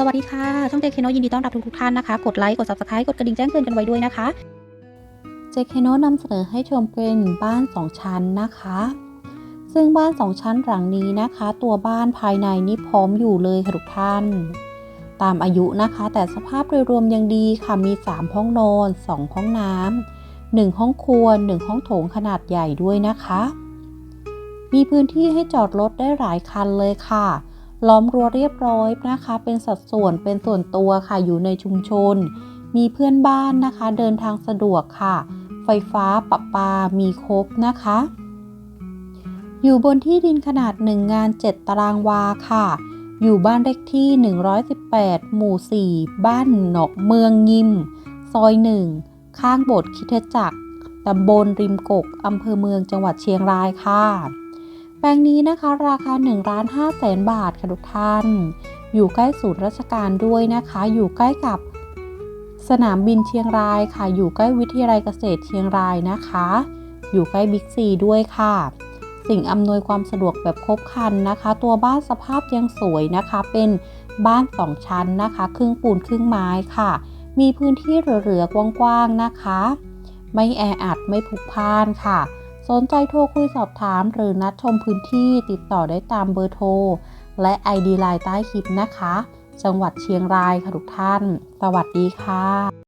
สวัสดีค่ะ ช่องเจคโนยินดีต้อนรับทุกๆท่านนะคะ กดไลค์ กด subscribe กดกระดิ่งแจ้งเตือนกันไว้ด้วยนะคะเจคโนนำเสนอให้ชมเป็นบ้าน 2 ชั้นนะคะ ซึ่งบ้าน 2 ชั้นหลังนี้นะคะ ตัวบ้านภายในนี่พร้อมอยู่เลยค่ะทุกท่าน ตามอายุนะคะ แต่สภาพโดยรวมยังดีค่ะ มี 3 ห้องนอน 2 ห้องน้ำหนึ่งห้องครัว 1 ห้องโถงขนาดใหญ่ด้วยนะคะ มีพื้นที่ให้จอดรถได้หลายคันเลยค่ะ ล้อมรั้วเรียบร้อยนะคะ เป็นสัดส่วนเป็นส่วนตัวค่ะอยู่ในชุมชน มีเพื่อนบ้านนะคะ เดินทางสะดวกค่ะ ไฟฟ้าประปามีครบนะคะ อยู่บนที่ดินขนาด1งาน 7 ตารางวาค่ะ อยู่บ้านเลขที่ 118 หมู่ 4 บ้านหนอกเมืองยิม ซอย 1 ข้างโบสถ์คริดจักรตำบลริมกกอำเภอเมืองจังหวัดเชียงรายค่ะ แปลงนี้นะคะราคา1ล้าน5แสนบาทค่ะทุกท่าน อยู่ใกล้ศูนย์ราชการด้วยนะคะ อยู่ใกล้กับสนามบินเชียงรายค่ะ อยู่ใกล้วิทยาลัยเกษตรเชียงรายนะคะ อยู่ใกล้บิ๊กซีด้วยค่ะ สิ่งอำนวยความสะดวกแบบครบครันนะคะ ตัวบ้านสภาพยังสวยนะคะ เป็นบ้านสองชั้นนะคะ ครึ่งปูนครึ่งไม้ค่ะ มีพื้นที่เหลือๆกว้างๆนะคะ ไม่แออัดไม่พลุกพล่านค่ะ สนใจโทรคุยสอบถามหรือนัดชมพื้นที่ติดต่อได้ตามเบอร์โทร และ ID ไลน์ใต้คลิปนะคะ จังหวัดเชียงรายค่ะทุกท่าน สวัสดีค่ะ